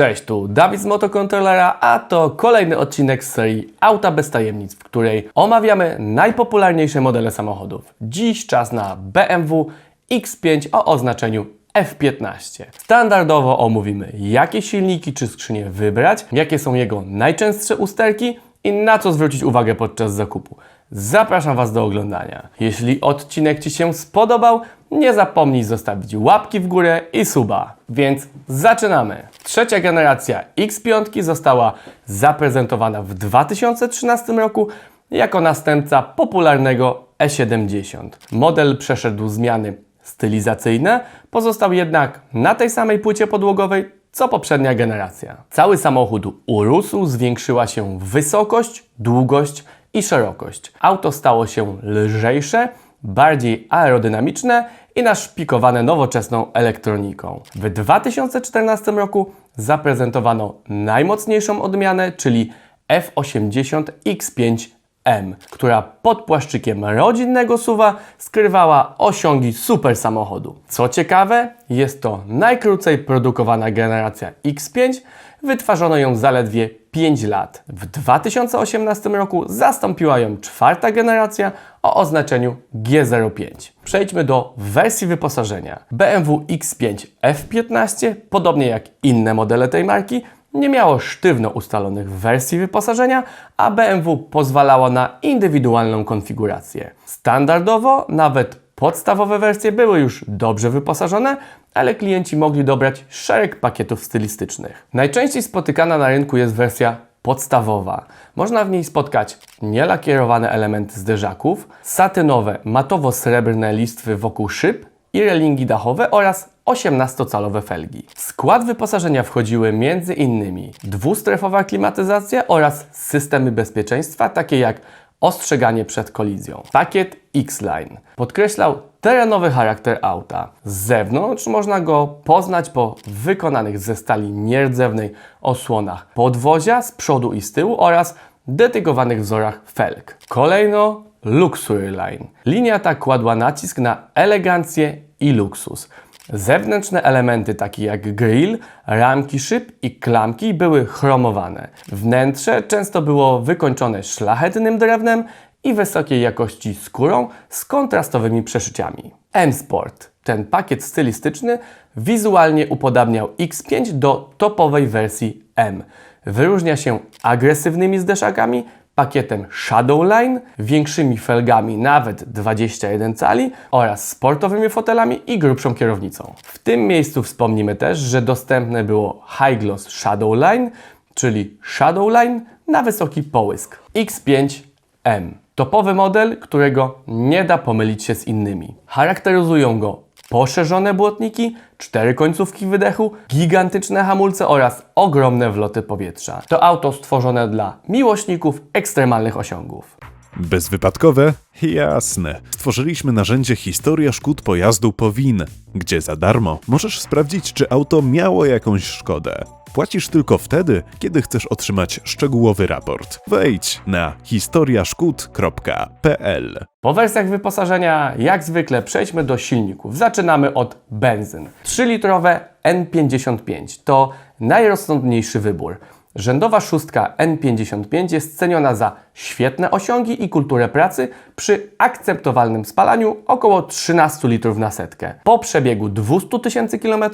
Cześć, tu Dawid z Motokontrolera, a to kolejny odcinek z serii Auta bez tajemnic, w której omawiamy najpopularniejsze modele samochodów. Dziś czas na BMW X5 o oznaczeniu F15. Standardowo omówimy, jakie silniki czy skrzynie wybrać, jakie są jego najczęstsze usterki i na co zwrócić uwagę podczas zakupu. Zapraszam Was do oglądania. Jeśli odcinek Ci się spodobał, nie zapomnij zostawić łapki w górę i suba. Więc zaczynamy! Trzecia generacja X5 została zaprezentowana w 2013 roku jako następca popularnego E70. Model przeszedł zmiany stylizacyjne, pozostał jednak na tej samej płycie podłogowej co poprzednia generacja. Cały samochód urósł, zwiększyła się wysokość, długość i szerokość. Auto stało się lżejsze, bardziej aerodynamiczne i naszpikowane nowoczesną elektroniką. W 2014 roku zaprezentowano najmocniejszą odmianę, czyli F80 X5M, która pod płaszczykiem rodzinnego suwa skrywała osiągi super samochodu. Co ciekawe, jest to najkrócej produkowana generacja X5, wytwarzono ją zaledwie 5 lat. W 2018 roku zastąpiła ją czwarta generacja o oznaczeniu G05. Przejdźmy do wersji wyposażenia. BMW X5 F15, podobnie jak inne modele tej marki, nie miało sztywno ustalonych wersji wyposażenia, a BMW pozwalało na indywidualną konfigurację. Standardowo nawet podstawowe wersje były już dobrze wyposażone, ale klienci mogli dobrać szereg pakietów stylistycznych. Najczęściej spotykana na rynku jest wersja podstawowa. Można w niej spotkać nielakierowane elementy zderzaków, satynowe, matowo-srebrne listwy wokół szyb i relingi dachowe oraz 18-calowe felgi. W skład wyposażenia wchodziły m.in. dwustrefowa klimatyzacja oraz systemy bezpieczeństwa takie jak ostrzeganie przed kolizją. Pakiet X-Line podkreślał terenowy charakter auta. Z zewnątrz można go poznać po wykonanych ze stali nierdzewnej osłonach podwozia z przodu i z tyłu oraz dedykowanych wzorach felg. Kolejno Luxury Line. Linia ta kładła nacisk na elegancję i luksus. Zewnętrzne elementy takie jak grill, ramki szyb i klamki były chromowane. Wnętrze często było wykończone szlachetnym drewnem i wysokiej jakości skórą z kontrastowymi przeszyciami. M-Sport. Ten pakiet stylistyczny wizualnie upodabniał X5 do topowej wersji M. Wyróżnia się agresywnymi zderzakami, pakietem Shadowline, większymi felgami nawet 21 cali oraz sportowymi fotelami i grubszą kierownicą. W tym miejscu wspomnimy też, że dostępne było High Gloss Shadowline, czyli Shadowline na wysoki połysk X5M. Topowy model, którego nie da pomylić się z innymi. Charakteryzują go poszerzone błotniki, cztery końcówki wydechu, gigantyczne hamulce oraz ogromne wloty powietrza. To auto stworzone dla miłośników ekstremalnych osiągów. Bezwypadkowe? Jasne. Stworzyliśmy narzędzie Historia szkód pojazdu Powin, gdzie za darmo możesz sprawdzić, czy auto miało jakąś szkodę. Płacisz tylko wtedy, kiedy chcesz otrzymać szczegółowy raport. Wejdź na historiaszkód.pl. Po wersjach wyposażenia, jak zwykle, przejdźmy do silników. Zaczynamy od benzyn. 3-litrowe N55 to najrozsądniejszy wybór. Rzędowa szóstka N55 jest ceniona za świetne osiągi i kulturę pracy przy akceptowalnym spalaniu około 13 litrów na setkę. Po przebiegu 200 tysięcy km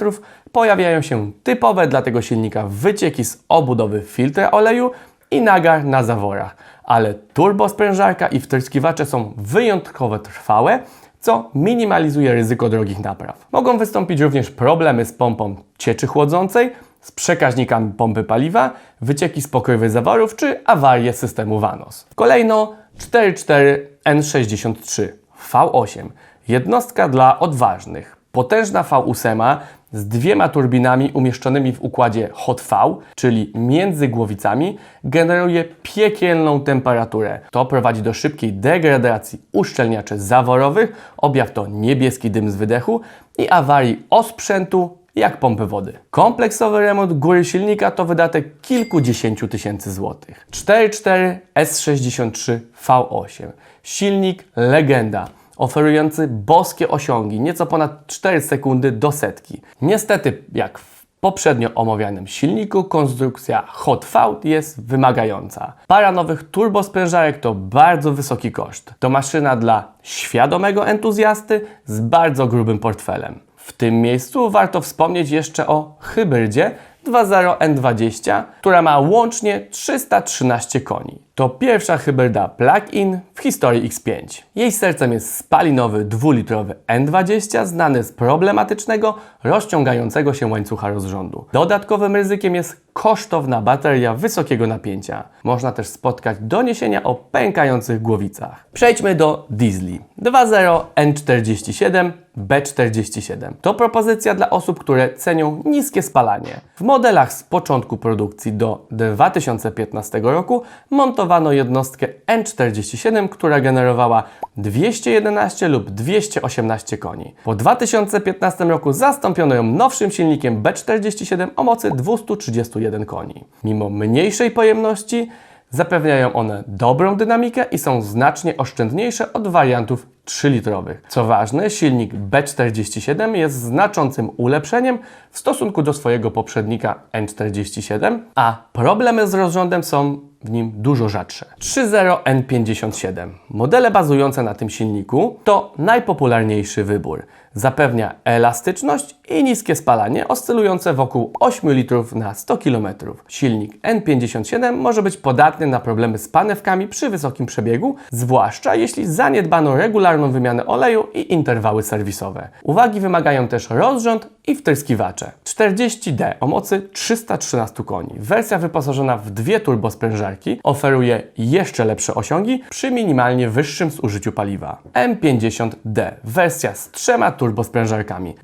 pojawiają się typowe dla tego silnika wycieki z obudowy filtra oleju i nagar na zaworach, ale turbosprężarka i wtryskiwacze są wyjątkowo trwałe, co minimalizuje ryzyko drogich napraw. Mogą wystąpić również problemy z pompą cieczy chłodzącej, z przekaźnikami pompy paliwa, wycieki z pokrywy zaworów czy awarie systemu VANOS. Kolejno 44N63 V8. Jednostka dla odważnych. Potężna V8 z dwiema turbinami umieszczonymi w układzie hot V, czyli między głowicami, generuje piekielną temperaturę. To prowadzi do szybkiej degradacji uszczelniaczy zaworowych, objaw to niebieski dym z wydechu i awarii osprzętu jak pompy wody. Kompleksowy remont góry silnika to wydatek kilkudziesięciu tysięcy złotych. 4.4 S63 V8. Silnik legenda oferujący boskie osiągi, nieco ponad 4 sekundy do setki. Niestety, jak w poprzednio omawianym silniku konstrukcja Hot V jest wymagająca. Para nowych turbosprężarek to bardzo wysoki koszt. To maszyna dla świadomego entuzjasty z bardzo grubym portfelem. W tym miejscu warto wspomnieć jeszcze o hybrydzie 2.0 N20, która ma łącznie 313 koni. To pierwsza hybryda plug-in w historii X5. Jej sercem jest spalinowy dwulitrowy N20 znany z problematycznego, rozciągającego się łańcucha rozrządu. Dodatkowym ryzykiem jest kosztowna bateria wysokiego napięcia. Można też spotkać doniesienia o pękających głowicach. Przejdźmy do diesli. 2.0 N47 B47. To propozycja dla osób, które cenią niskie spalanie. W modelach z początku produkcji do 2015 roku montowano jednostkę N47, która generowała 211 lub 218 koni. Po 2015 roku zastąpiono ją nowszym silnikiem B47 o mocy 231 koni. Mimo mniejszej pojemności Zapewniają one dobrą dynamikę i są znacznie oszczędniejsze od wariantów 3-litrowych. Co ważne, silnik B47 jest znaczącym ulepszeniem w stosunku do swojego poprzednika N47, a problemy z rozrządem są w nim dużo rzadsze. 3.0 N57. Modele bazujące na tym silniku to najpopularniejszy wybór. Zapewnia elastyczność i niskie spalanie oscylujące wokół 8 litrów na 100 km. Silnik N57 może być podatny na problemy z panewkami przy wysokim przebiegu, zwłaszcza jeśli zaniedbano regularną wymianę oleju i interwały serwisowe. Uwagi wymagają też rozrząd i wtryskiwacze. 40D o mocy 313 koni. Wersja wyposażona w dwie turbosprężarki oferuje jeszcze lepsze osiągi przy minimalnie wyższym zużyciu paliwa. M50D wersja z trzema turbosprężarkami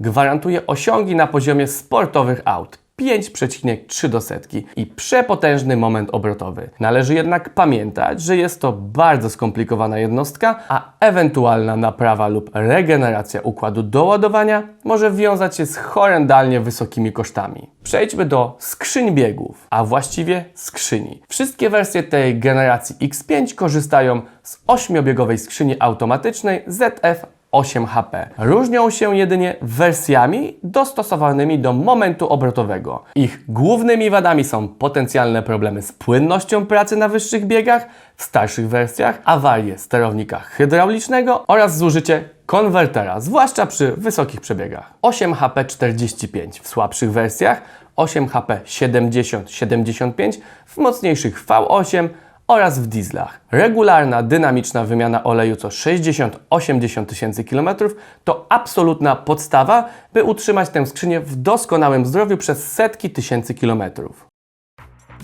gwarantuje osiągi na poziomie sportowych aut. 5,3 do setki i przepotężny moment obrotowy. Należy jednak pamiętać, że jest to bardzo skomplikowana jednostka, a ewentualna naprawa lub regeneracja układu doładowania może wiązać się z horrendalnie wysokimi kosztami. Przejdźmy do skrzyń biegów, a właściwie skrzyni. Wszystkie wersje tej generacji X5 korzystają z 8-biegowej skrzyni automatycznej ZF 8 HP. Różnią się jedynie wersjami dostosowanymi do momentu obrotowego. Ich głównymi wadami są potencjalne problemy z płynnością pracy na wyższych biegach, w starszych wersjach, awarie sterownika hydraulicznego oraz zużycie konwertera, zwłaszcza przy wysokich przebiegach. 8 HP 45 w słabszych wersjach, 8 HP 70-75 w mocniejszych V8 oraz w dieslach. Regularna, dynamiczna wymiana oleju co 60-80 tysięcy kilometrów to absolutna podstawa, by utrzymać tę skrzynię w doskonałym zdrowiu przez setki tysięcy kilometrów.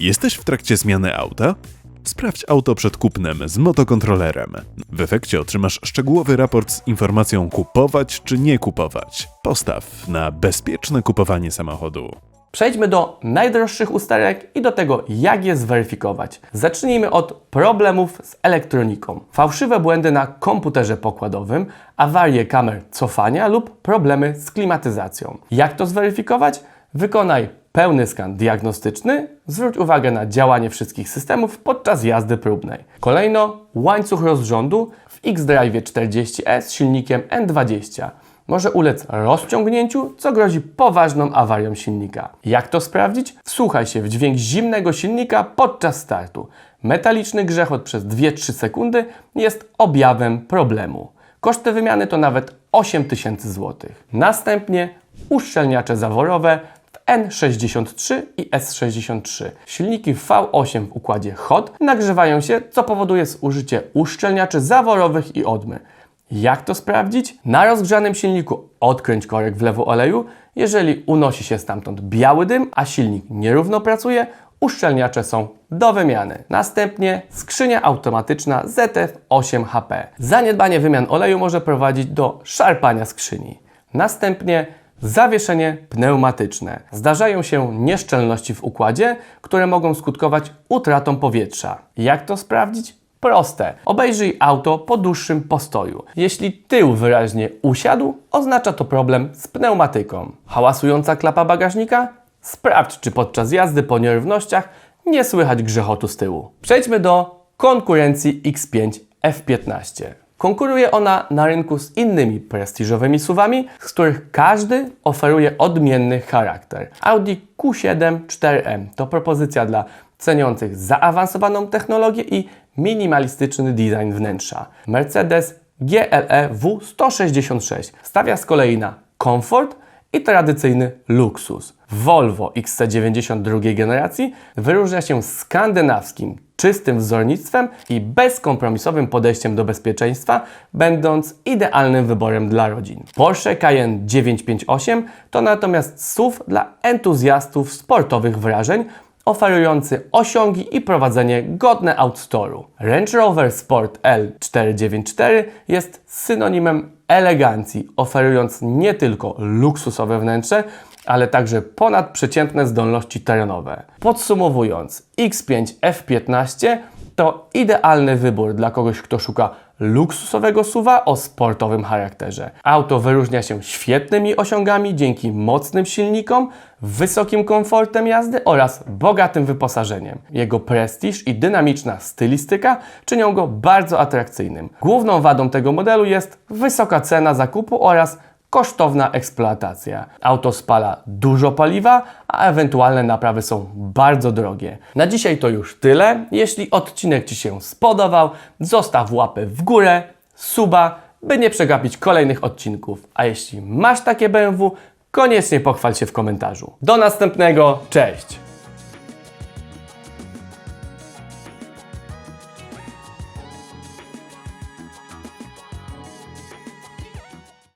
Jesteś w trakcie zmiany auta? Sprawdź auto przed kupnem z motokontrolerem. W efekcie otrzymasz szczegółowy raport z informacją kupować czy nie kupować. Postaw na bezpieczne kupowanie samochodu. Przejdźmy do najdroższych usterek i do tego, jak je zweryfikować. Zacznijmy od problemów z elektroniką. Fałszywe błędy na komputerze pokładowym, awarie kamer cofania lub problemy z klimatyzacją. Jak to zweryfikować? Wykonaj pełny skan diagnostyczny, zwróć uwagę na działanie wszystkich systemów podczas jazdy próbnej. Kolejno łańcuch rozrządu w X-Drive 40S z silnikiem N20 może ulec rozciągnięciu, co grozi poważną awarią silnika. Jak to sprawdzić? Wsłuchaj się w dźwięk zimnego silnika podczas startu. Metaliczny grzechot przez 2-3 sekundy jest objawem problemu. Koszty wymiany to nawet 8000 zł. Następnie uszczelniacze zaworowe w N63 i S63. Silniki V8 w układzie HOT nagrzewają się, co powoduje zużycie uszczelniaczy zaworowych i odmy. Jak to sprawdzić? Na rozgrzanym silniku odkręć korek wlewu oleju. Jeżeli unosi się stamtąd biały dym, a silnik nierówno pracuje, uszczelniacze są do wymiany. Następnie skrzynia automatyczna ZF8HP. Zaniedbanie wymian oleju może prowadzić do szarpania skrzyni. Następnie zawieszenie pneumatyczne. Zdarzają się nieszczelności w układzie, które mogą skutkować utratą powietrza. Jak to sprawdzić? Proste. Obejrzyj auto po dłuższym postoju. Jeśli tył wyraźnie usiadł, oznacza to problem z pneumatyką. Hałasująca klapa bagażnika? Sprawdź, czy podczas jazdy po nierównościach nie słychać grzechotu z tyłu. Przejdźmy do konkurencji X5 F15. Konkuruje ona na rynku z innymi prestiżowymi suwami, z których każdy oferuje odmienny charakter. Audi Q7 4M to propozycja dla ceniących zaawansowaną technologię i minimalistyczny design wnętrza. Mercedes GLE W166 stawia z kolei na komfort i tradycyjny luksus. Volvo XC90 generacji wyróżnia się skandynawskim, czystym wzornictwem i bezkompromisowym podejściem do bezpieczeństwa, będąc idealnym wyborem dla rodzin. Porsche Cayenne 958 to natomiast SUV dla entuzjastów sportowych wrażeń, oferujący osiągi i prowadzenie godne outstoru. Range Rover Sport L494 jest synonimem elegancji, oferując nie tylko luksusowe wnętrze, ale także ponadprzeciętne zdolności terenowe. Podsumowując, X5 F15 to idealny wybór dla kogoś, kto szuka luksusowego suwa o sportowym charakterze. Auto wyróżnia się świetnymi osiągami dzięki mocnym silnikom, wysokim komfortem jazdy oraz bogatym wyposażeniem. Jego prestiż i dynamiczna stylistyka czynią go bardzo atrakcyjnym. Główną wadą tego modelu jest wysoka cena zakupu oraz kosztowna eksploatacja. Auto spala dużo paliwa, a ewentualne naprawy są bardzo drogie. Na dzisiaj to już tyle. Jeśli odcinek Ci się spodobał, zostaw łapę w górę, suba, by nie przegapić kolejnych odcinków. A jeśli masz takie BMW, koniecznie pochwal się w komentarzu. Do następnego, cześć!